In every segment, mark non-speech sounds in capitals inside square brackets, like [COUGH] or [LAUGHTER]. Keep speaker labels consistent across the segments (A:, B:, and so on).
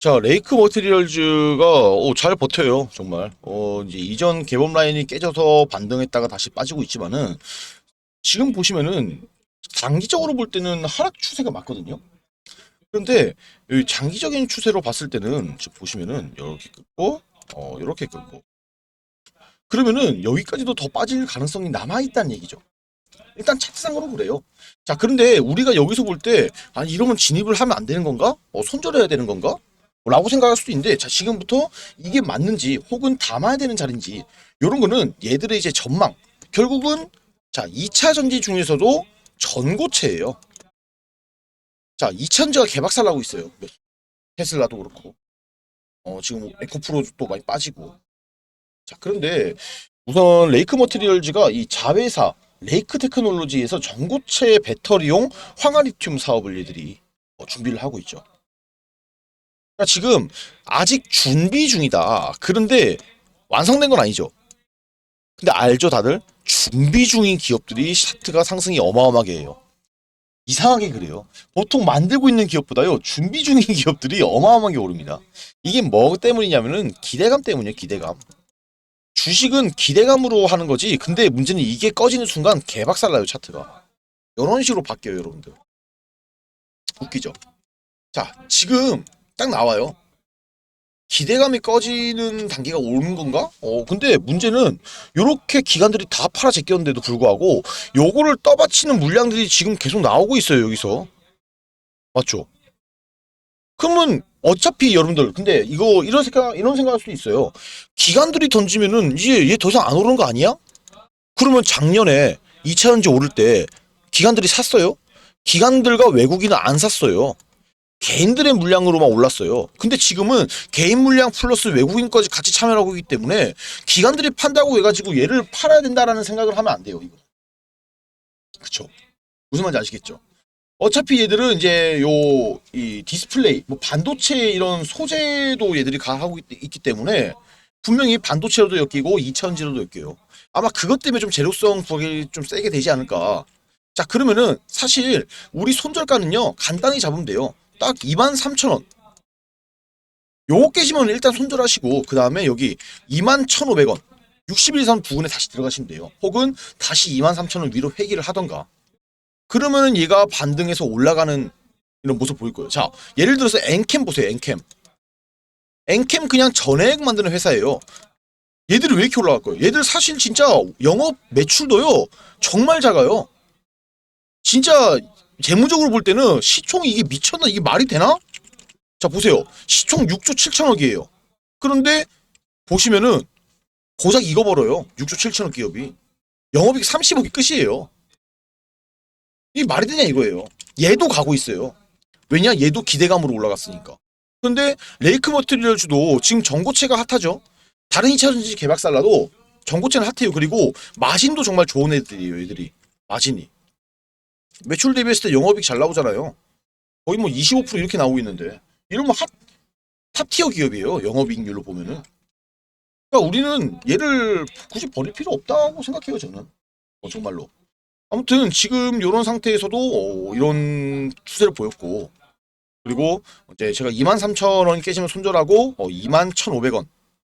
A: 자, 레이크 머티리얼즈가 오, 잘 버텨요, 정말. 어, 이제 이전 개범 라인이 깨져서 반등했다가 다시 빠지고 있지만은 지금 보시면은 장기적으로 볼 때는 하락 추세가 맞거든요. 그런데 이 장기적인 추세로 봤을 때는 지금 보시면은 이렇게 끊고 어, 이렇게 끊고 그러면은 여기까지도 더 빠질 가능성이 남아 있다는 얘기죠. 일단 차트상으로 그래요. 자, 그런데 우리가 여기서 볼 때 아니 이러면 진입을 하면 안 되는 건가? 어, 손절해야 되는 건가? 라고 생각할 수도 있는데 자 지금부터 이게 맞는지 혹은 담아야 되는 자리인지 이런 거는 얘들의 이제 전망. 결국은 자 2차 전지 중에서도 전고체예요. 자 2차 전지가 개박살 나고 있어요. 테슬라도 그렇고. 어 지금 에코프로도 많이 빠지고. 자 그런데 우선 레이크 머티리얼즈가 이 자회사 레이크 테크놀로지에서 전고체 배터리용 황화리튬 사업을 얘들이 어, 준비를 하고 있죠 그러니까 지금 아직 준비 중이다. 그런데 완성된 건 아니죠. 근데 알죠, 다들? 준비 중인 기업들이 차트가 상승이 어마어마하게 해요. 이상하게 그래요. 보통 만들고 있는 기업보다요, 준비 중인 기업들이 어마어마하게 오릅니다. 이게 뭐 때문이냐면은 기대감 때문이에요, 기대감. 주식은 기대감으로 하는 거지. 근데 문제는 이게 꺼지는 순간 개박살 나요, 차트가. 이런 식으로 바뀌어요, 여러분들. 웃기죠? 자, 지금 딱 나와요. 기대감이 꺼지는 단계가 오는 건가? 어, 근데 문제는 요렇게 기관들이 다 팔아 제꼈는데도 불구하고 요거를 떠받치는 물량들이 지금 계속 나오고 있어요, 여기서. 맞죠? 그러면 어차피 여러분들 근데 이거 이런 생각 이런 생각할 수도 있어요. 기관들이 던지면은 이제 얘 더 이상 안 오르는 거 아니야? 그러면 작년에 2차 전지 오를 때 기관들이 샀어요? 기관들과 외국인은 안 샀어요. 개인들의 물량으로만 올랐어요. 근데 지금은 개인 물량 플러스 외국인까지 같이 참여하고 있기 때문에 기관들이 판다고 해가지고 얘를 팔아야 된다라는 생각을 하면 안 돼요. 이거. 그쵸? 무슨 말인지 아시겠죠? 어차피 얘들은 이제 요 이 디스플레이, 뭐 반도체 이런 소재도 얘들이 가 하고 있, 있기 때문에 분명히 반도체로도 엮이고 2차원지로도 엮여요. 아마 그것 때문에 좀 재료성 부각이 좀 세게 되지 않을까. 자 그러면은 사실 우리 손절가는요 간단히 잡으면 돼요. 딱 23,000원. 요거 깨지면 일단 손절하시고 그 다음에 여기 21,500원 60일선 부근에 다시 들어가시면 돼요. 혹은 다시 23,000원 위로 회귀를 하던가. 그러면은 얘가 반등해서 올라가는 이런 모습 보일 거예요. 자, 예를 들어서 엔캠 보세요. 엔캠. 엔캠 그냥 전액 만드는 회사예요. 얘들이 왜 이렇게 올라갈 거예요? 얘들 사실 진짜 영업 매출도요. 정말 작아요. 진짜 재무적으로 볼 때는 시총이 이게 미쳤나? 이게 말이 되나? 자, 보세요. 시총 6조 7천억이에요. 그런데 보시면은 고작 이거 벌어요. 6조 7천억 기업이. 영업이익 30억이 끝이에요. 이게 말이 되냐 이거예요. 얘도 가고 있어요. 왜냐? 얘도 기대감으로 올라갔으니까. 근데 레이크 머티리얼즈도 지금 전고체가 핫하죠. 다른 2차 전지 개박살나도 전고체는 핫해요. 그리고 마진도 정말 좋은 애들이에요. 애들이. 마진이. 매출 대비했을 때 영업이익 잘 나오잖아요. 거의 뭐 25% 이렇게 나오고 있는데 이러면 핫 탑티어 기업이에요. 영업이익률로 보면은. 그러니까 우리는 얘를 굳이 버릴 필요 없다고 생각해요. 저는 어, 정말로. 아무튼 지금 이런 상태에서도 어, 이런 추세를 보였고 그리고 이제 제가 23,000원이 깨지면 손절하고 어, 21,500원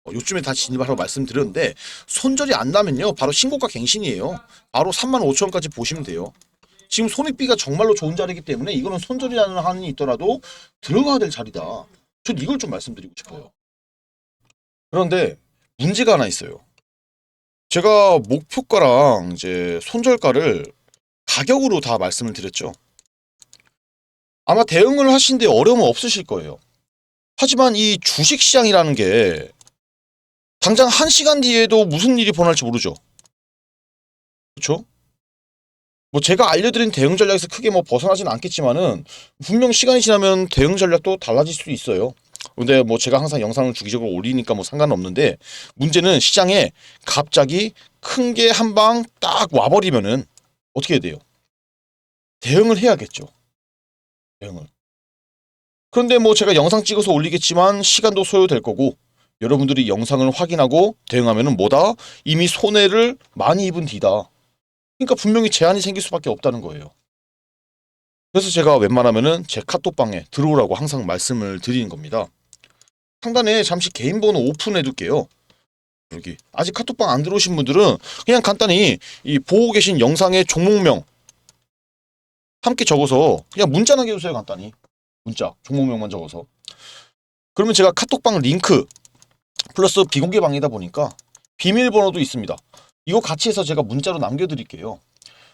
A: 어, 요쯤에 다 진입하라고 말씀드렸는데 손절이 안 나면요 바로 신고가 갱신이에요. 바로 35,000원까지 보시면 돼요. 지금 손익비가 정말로 좋은 자리이기 때문에 이거는 손절이라는 한이 있더라도 들어가야 될 자리다. 전 이걸 좀 말씀드리고 싶어요. 그런데 문제가 하나 있어요. 제가 목표가랑 이제 손절가를 가격으로 다 말씀을 드렸죠. 아마 대응을 하신데 어려움은 없으실 거예요. 하지만 이 주식시장이라는 게 당장 한 시간 뒤에도 무슨 일이 벌어날지 모르죠. 그렇죠? 뭐 제가 알려드린 대응 전략에서 크게 뭐 벗어나진 않겠지만은 분명 시간이 지나면 대응 전략도 달라질 수도 있어요. 근데 뭐 제가 항상 영상을 주기적으로 올리니까 뭐 상관은 없는데 문제는 시장에 갑자기 큰 게 한 방 딱 와버리면은 어떻게 해야 돼요? 대응을 해야겠죠. 대응을. 그런데 뭐 제가 영상 찍어서 올리겠지만 시간도 소요될 거고 여러분들이 영상을 확인하고 대응하면은 뭐다? 이미 손해를 많이 입은 뒤다. 그러니까 분명히 제한이 생길 수밖에 없다는 거예요. 그래서 제가 웬만하면은 제 카톡방에 들어오라고 항상 말씀을 드리는 겁니다. 상단에 잠시 개인 번호 오픈해 둘게요. 여기 아직 카톡방 안 들어오신 분들은 그냥 간단히 이 보고 계신 영상의 종목명 함께 적어서 그냥 문자 남겨주세요 간단히 문자 종목명만 적어서 그러면 제가 카톡방 링크 플러스 비공개 방이다 보니까 비밀번호도 있습니다 이거 같이 해서 제가 문자로 남겨드릴게요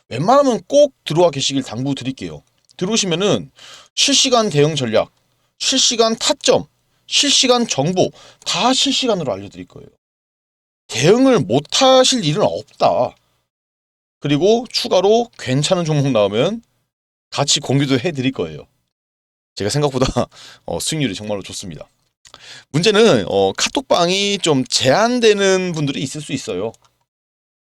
A: 웬만하면 꼭 들어와 계시길 당부드릴게요 들어오시면은 실시간 대응 전략 실시간 타점 실시간 정보 다 실시간으로 알려드릴 거예요 대응을 못 하실 일은 없다. 그리고 추가로 괜찮은 종목 나오면 같이 공유도 해드릴 거예요. 제가 생각보다 [LAUGHS] 어, 수익률이 정말로 좋습니다. 문제는 어, 카톡방이 좀 제한되는 분들이 있을 수 있어요.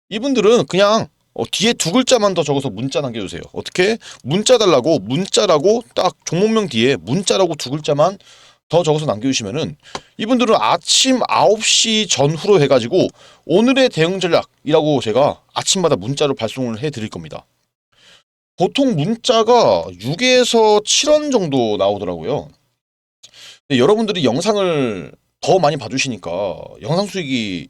A: 이분들은 그냥 어, 뒤에 두 글자만 더 적어서 문자 남겨주세요. 어떻게? 문자 달라고 문자라고 딱 종목명 뒤에 문자라고 두 글자만 더 적어서 남겨주시면은 이분들은 아침 9시 전후로 해가지고 오늘의 대응 전략이라고 제가 아침마다 문자로 발송을 해드릴 겁니다. 보통 문자가 6에서 7원 정도 나오더라고요. 여러분들이 영상을 더 많이 봐주시니까 영상 수익이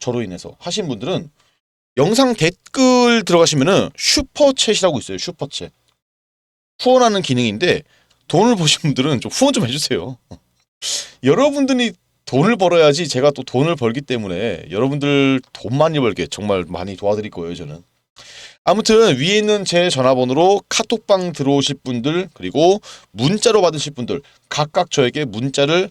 A: 저로 인해서 하신 분들은 영상 댓글 들어가시면은 슈퍼챗이라고 있어요. 슈퍼챗. 후원하는 기능인데 돈을 보신 분들은 좀 후원 좀 해주세요. [LAUGHS] 여러분들이 돈을 벌어야지 제가 또 돈을 벌기 때문에 여러분들 돈 많이 벌게 정말 많이 도와드릴 거예요 저는. 아무튼 위에 있는 제 전화번호로 카톡방 들어오실 분들 그리고 문자로 받으실 분들 각각 저에게 문자를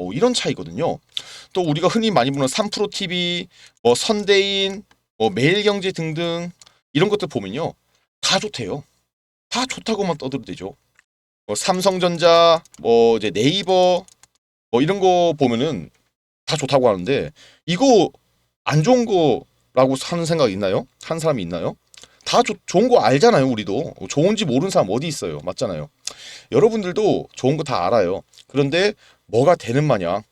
A: 어, 이런 차이거든요. 또 우리가 흔히 많이 보는 3프로 TV, 뭐 선대인, 뭐 매일경제 등등 이런 것들 보면요 다 좋대요. 다 좋다고만 떠들어대죠. 뭐 삼성전자, 뭐 이제 네이버, 뭐 이런 거 보면은 다 좋다고 하는데 이거 안 좋은 거라고 하는 생각 있나요? 한 사람이 있나요? 다 좋- 좋은 거 알잖아요, 우리도. 좋은지 모르는 사람 어디 있어요. 맞잖아요. 여러분들도 좋은 거 다 알아요. 그런데 뭐가 되는 마냥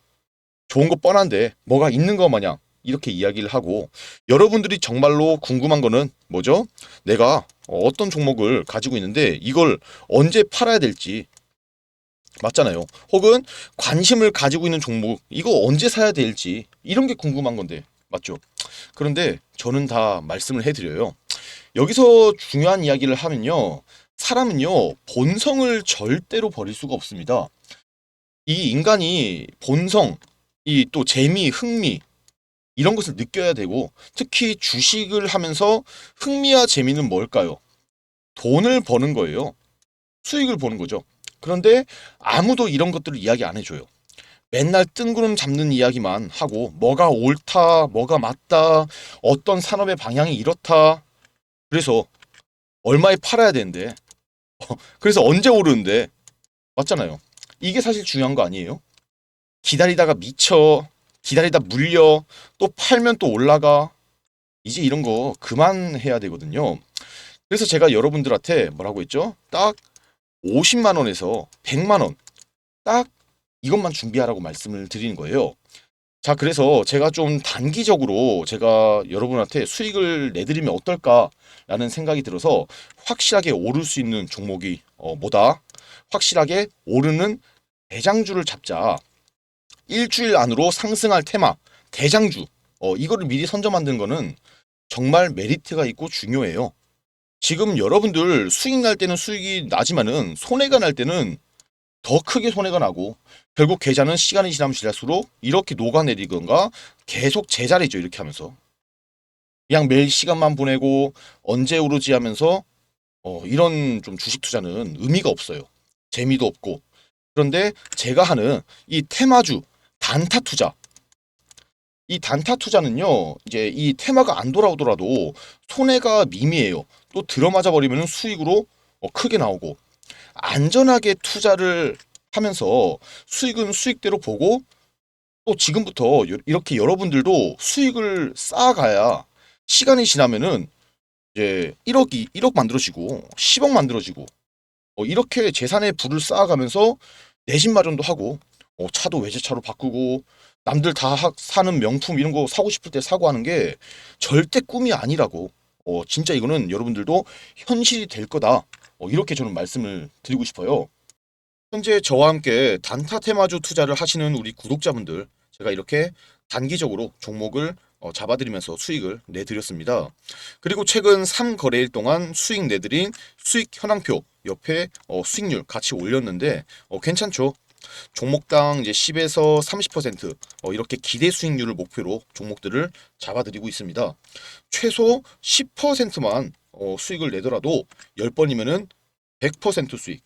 A: 좋은 거 뻔한데 뭐가 있는 거 마냥 이렇게 이야기를 하고 여러분들이 정말로 궁금한 거는 뭐죠? 내가 어떤 종목을 가지고 있는데 이걸 언제 팔아야 될지 맞잖아요. 혹은 관심을 가지고 있는 종목 이거 언제 사야 될지 이런 게 궁금한 건데 맞죠? 그런데 저는 다 말씀을 해드려요. 여기서 중요한 이야기를 하면요. 사람은요, 본성을 절대로 버릴 수가 없습니다. 이 인간이 본성, 이 또 재미, 흥미, 이런 것을 느껴야 되고, 특히 주식을 하면서 흥미와 재미는 뭘까요? 돈을 버는 거예요. 수익을 보는 거죠. 그런데 아무도 이런 것들을 이야기 안 해줘요. 맨날 뜬구름 잡는 이야기만 하고, 뭐가 옳다, 뭐가 맞다, 어떤 산업의 방향이 이렇다. 그래서 얼마에 팔아야 되는데, 어, 그래서 언제 오르는데, 맞잖아요. 이게 사실 중요한 거 아니에요? 기다리다가 미쳐, 기다리다 물려, 또 팔면 또 올라가. 이제 이런 거 그만해야 되거든요. 그래서 제가 여러분들한테 뭐라고 했죠? 딱 50만 원에서 100만 원. 딱 이것만 준비하라고 말씀을 드리는 거예요. 자, 그래서 제가 좀 단기적으로 제가 여러분한테 수익을 내드리면 어떨까라는 생각이 들어서 확실하게 오를 수 있는 종목이 어, 뭐다? 확실하게 오르는 대장주를 잡자. 일주일 안으로 상승할 테마, 대장주. 어, 이거를 미리 선점 만드는 거는 정말 메리트가 있고 중요해요. 지금 여러분들 수익 날 때는 수익이 나지만은 손해가 날 때는 더 크게 손해가 나고 결국 계좌는 시간이 지나면 지날수록 이렇게 녹아내리건가 계속 제자리죠 이렇게 하면서. 그냥 매일 시간만 보내고 언제 오르지 하면서 어, 이런 좀 주식 투자는 의미가 없어요. 재미도 없고. 그런데 제가 하는 이 테마주 단타 투자. 이 단타 투자는요 이제 이 테마가 안 돌아오더라도 손해가 미미해요. 또 들어맞아 버리면 수익으로 어, 크게 나오고 안전하게 투자를 하면서 수익은 수익대로 보고 또 지금부터 요- 이렇게 여러분들도 수익을 쌓아가야 시간이 지나면은 이제 1억이 1억 만들어지고 10억 만들어지고 어, 이렇게 재산의 부를 쌓아가면서 내 집 마련도 하고 어, 차도 외제차로 바꾸고 남들 다 하- 사는 명품 이런 거 사고 싶을 때 사고 하는 게 절대 꿈이 아니라고 어, 진짜 이거는 여러분들도 현실이 될 거다 어, 이렇게 저는 말씀을 드리고 싶어요. 현재 저와 함께 단타 테마주 투자를 하시는 우리 구독자분들 제가 이렇게 단기적으로 종목을 어, 잡아드리면서 수익을 내드렸습니다. 그리고 최근 3거래일 동안 수익 내드린 수익 현황표 옆에 어, 수익률 같이 올렸는데 어, 괜찮죠? 종목당 이제 10에서 30% 어, 이렇게 기대 수익률을 목표로 종목들을 잡아드리고 있습니다. 최소 10%만 어, 수익을 내더라도 10번이면은 100% 수익.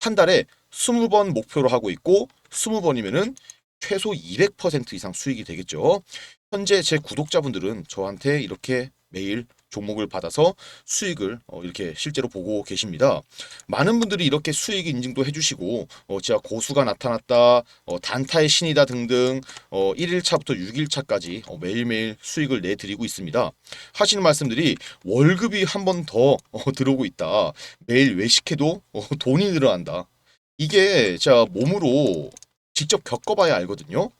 A: 한 달에 20번 목표로 하고 있고 20번이면은 최소 200% 이상 수익이 되겠죠. 현재 제 구독자분들은 저한테 이렇게 매일 종목을 받아서 수익을 어, 이렇게 실제로 보고 계십니다. 많은 분들이 이렇게 수익 인증도 해주시고 어, 진짜 고수가 나타났다, 어, 단타의 신이다 등등 어, 1일차부터 6일차까지 어, 매일매일 수익을 내드리고 있습니다. 하시는 말씀들이 월급이 한 번 더 어, 들어오고 있다. 매일 외식해도 어, 돈이 늘어난다. 이게 제가 몸으로 직접 겪어봐야 알거든요.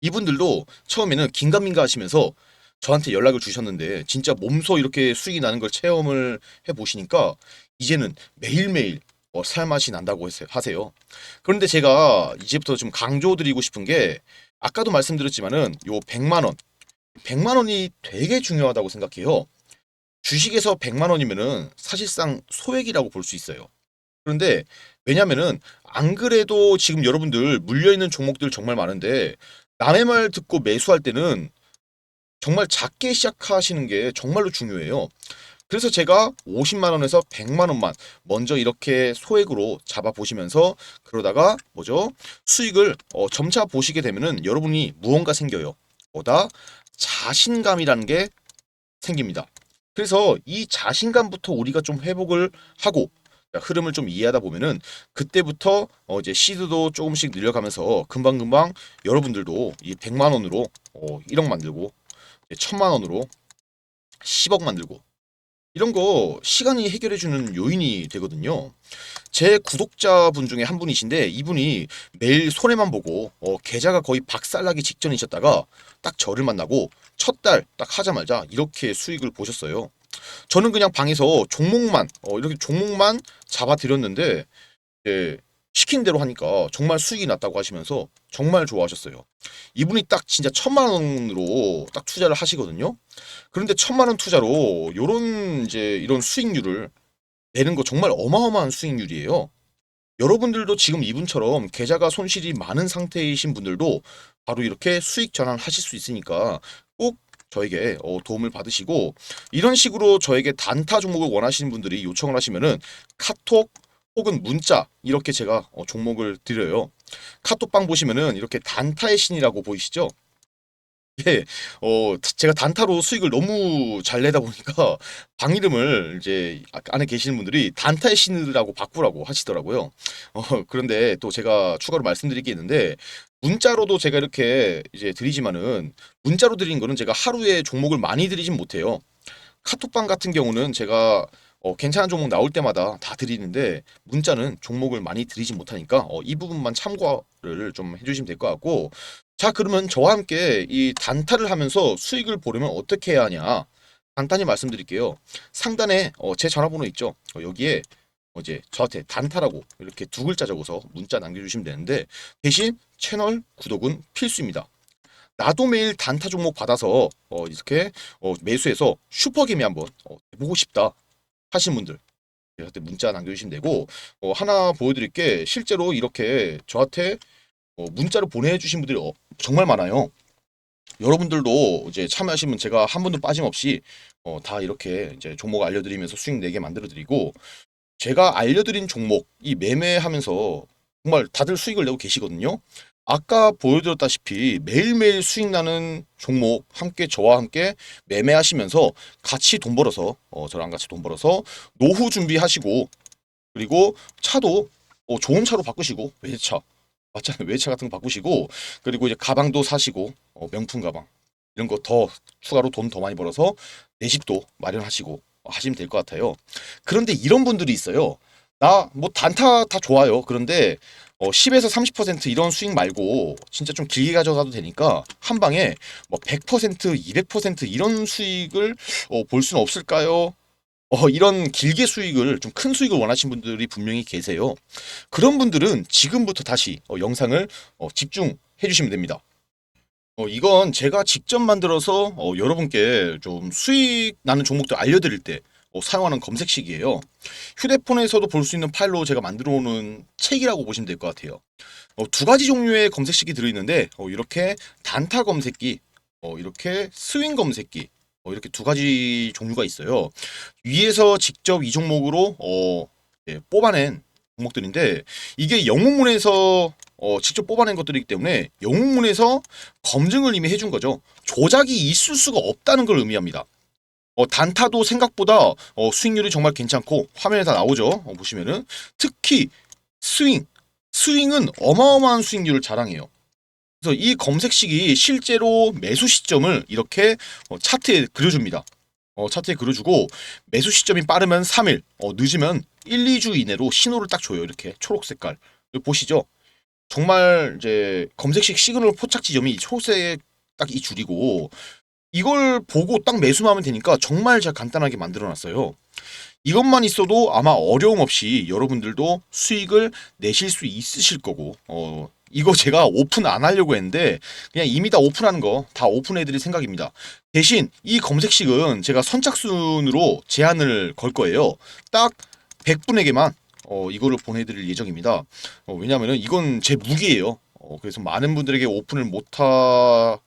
A: 이분들도 처음에는 긴가민가 하시면서 저한테 연락을 주셨는데 진짜 몸소 이렇게 수익이 나는 걸 체험을 해 보시니까 이제는 매일매일 어, 살맛이 난다고 하세- 하세요. 그런데 제가 이제부터 좀 강조드리고 싶은 게 아까도 말씀드렸지만은 요 100만 원, 100만 원이 되게 중요하다고 생각해요. 주식에서 100만 원이면은 사실상 소액이라고 볼 수 있어요. 그런데 왜냐면은 안 그래도 지금 여러분들 물려 있는 종목들 정말 많은데 남의 말 듣고 매수할 때는 정말 작게 시작하시는 게 정말로 중요해요. 그래서 제가 50만 원에서 100만 원만 먼저 이렇게 소액으로 잡아 보시면서 그러다가 뭐죠? 수익을 어, 점차 보시게 되면은 여러분이 무언가 생겨요. 뭐다? 자신감이라는 게 생깁니다. 그래서 이 자신감부터 우리가 좀 회복을 하고 흐름을 좀 이해하다 보면은 그때부터 어 이제 시드도 조금씩 늘려가면서 금방금방 여러분들도 이 100만 원으로 어 1억 만들고 1000만 원으로 10억 만들고 이런 거 시간이 해결해 주는 요인이 되거든요. 제 구독자분 중에 한 분이신데 이분이 매일 손해만 보고 어, 계좌가 거의 박살나기 직전이셨다가 딱 저를 만나고 첫 달 딱 하자마자 이렇게 수익을 보셨어요. 저는 그냥 방에서 종목만 어, 이렇게 종목만 잡아드렸는데 예, 시킨 대로 하니까 정말 수익이 났다고 하시면서 정말 좋아하셨어요. 이분이 딱 진짜 천만 원으로 딱 투자를 하시거든요. 그런데 천만 원 투자로 요런 이제 이런 수익률을 내는 거 정말 어마어마한 수익률이에요. 여러분들도 지금 이분처럼 계좌가 손실이 많은 상태이신 분들도 바로 이렇게 수익 전환하실 수 있으니까 꼭 저에게 어, 도움을 받으시고 이런 식으로 저에게 단타 종목을 원하시는 분들이 요청을 하시면은 카톡 혹은 문자 이렇게 제가 어, 종목을 드려요. 카톡방 보시면은 이렇게 단타의 신이라고 보이시죠? 예, 어, 제가 단타로 수익을 너무 잘 내다 보니까 [LAUGHS] 방 이름을 이제 안에 계시는 분들이 단타의 신이라고 바꾸라고 하시더라고요. 어, 그런데 또 제가 추가로 말씀드릴 게 있는데 문자로도 제가 이렇게 이제 드리지만은 문자로 드린 거는 제가 하루에 종목을 많이 드리진 못해요. 카톡방 같은 경우는 제가 어, 괜찮은 종목 나올 때마다 다 드리는데 문자는 종목을 많이 드리지 못하니까 어, 이 부분만 참고를 좀 해주시면 될 것 같고. 자 그러면 저와 함께 이 단타를 하면서 수익을 보려면 어떻게 해야 하냐? 간단히 말씀드릴게요. 상단에 어, 제 전화번호 있죠? 어, 여기에 어, 이제 저한테 단타라고 이렇게 두 글자 적어서 문자 남겨주시면 되는데 대신 채널 구독은 필수입니다. 나도 매일 단타 종목 받아서 어, 이렇게 어, 매수해서 슈퍼게임이 한번 어, 보고 싶다 하신 분들 저한테 문자 남겨주시면 되고 어, 하나 보여드릴 게 실제로 이렇게 저한테 어, 문자를 보내주신 분들이 어, 정말 많아요. 여러분들도 이제 참여하시면 제가 한 분도 빠짐없이 어, 다 이렇게 이제 종목 알려드리면서 수익 내게 만들어드리고 제가 알려드린 종목 이 매매하면서 정말 다들 수익을 내고 계시거든요. 아까 보여드렸다시피 매일매일 수익 나는 종목 함께 저와 함께 매매하시면서 같이 돈 벌어서 어, 저랑 같이 돈 벌어서 노후 준비하시고 그리고 차도 어, 좋은 차로 바꾸시고 외제차 맞잖아요 외제차 같은 거 바꾸시고 그리고 이제 가방도 사시고 어, 명품 가방 이런 거 더 추가로 돈 더 많이 벌어서 내 집도 마련하시고 하시면 될 것 같아요. 그런데 이런 분들이 있어요. 나 뭐 단타 다 좋아요. 그런데 어, 10에서 30% 이런 수익 말고 진짜 좀 길게 가져가도 되니까 한 방에 뭐 100%, 200% 이런 수익을 어, 볼 수는 없을까요? 어, 이런 길게 수익을 좀 큰 수익을 원하시는 분들이 분명히 계세요. 그런 분들은 지금부터 다시 어, 영상을 어, 집중해 주시면 됩니다. 어, 이건 제가 직접 만들어서 어, 여러분께 좀 수익 나는 종목들 알려드릴 때 어, 사용하는 검색식이에요. 휴대폰에서도 볼 수 있는 파일로 제가 만들어 놓은 책이라고 보시면 될 것 같아요. 어, 두 가지 종류의 검색식이 들어있는데 어, 이렇게 단타 검색기, 어, 이렇게 스윙 검색기 어, 이렇게 두 가지 종류가 있어요. 위에서 직접 이 종목으로 어, 예, 뽑아낸 종목들인데 이게 영웅문에서 어, 직접 뽑아낸 것들이기 때문에 영웅문에서 검증을 이미 해준 거죠. 조작이 있을 수가 없다는 걸 의미합니다. 어, 단타도 생각보다 어, 수익률이 정말 괜찮고 화면에 다 나오죠. 어, 보시면은 특히 스윙, 스윙은 어마어마한 수익률을 자랑해요. 그래서 이 검색식이 실제로 매수 시점을 이렇게 어, 차트에 그려줍니다. 어, 차트에 그려주고 매수 시점이 빠르면 3일, 어, 늦으면 1, 2주 이내로 신호를 딱 줘요. 이렇게 초록 색깔. 보시죠. 정말 이제 검색식 시그널 포착 지점이 초록색 딱 이 줄이고 이걸 보고 딱 매수만 하면 되니까 정말 잘 간단하게 만들어 놨어요. 이것만 있어도 아마 어려움 없이 여러분들도 수익을 내실 수 있으실 거고, 어, 이거 제가 오픈 안 하려고 했는데, 그냥 이미 다 오픈한 거 다 오픈해 드릴 생각입니다. 대신 이 검색식은 제가 선착순으로 제한을 걸 거예요. 딱 100분에게만 어, 이거를 보내드릴 예정입니다. 어, 왜냐면은 이건 제 무기예요. 어, 그래서 많은 분들에게 오픈을 못하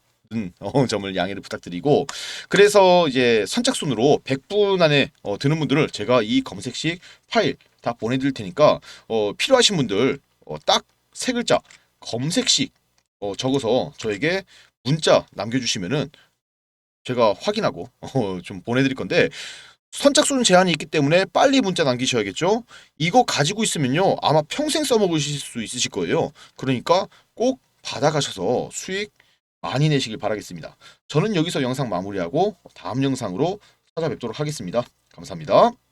A: 어, 점을 양해를 부탁드리고 그래서 이제 선착순으로 100분 안에 어, 드는 분들을 제가 이 검색식 파일 다 보내드릴 테니까 어, 필요하신 분들 어, 딱 세 글자 검색식 어, 적어서 저에게 문자 남겨주시면은 제가 확인하고 어, 좀 보내드릴 건데 선착순 제한이 있기 때문에 빨리 문자 남기셔야겠죠. 이거 가지고 있으면요 아마 평생 써먹으실 수 있으실 거예요. 그러니까 꼭 받아가셔서 수익 많이 내시길 바라겠습니다. 저는 여기서 영상 마무리하고 다음 영상으로 찾아뵙도록 하겠습니다. 감사합니다.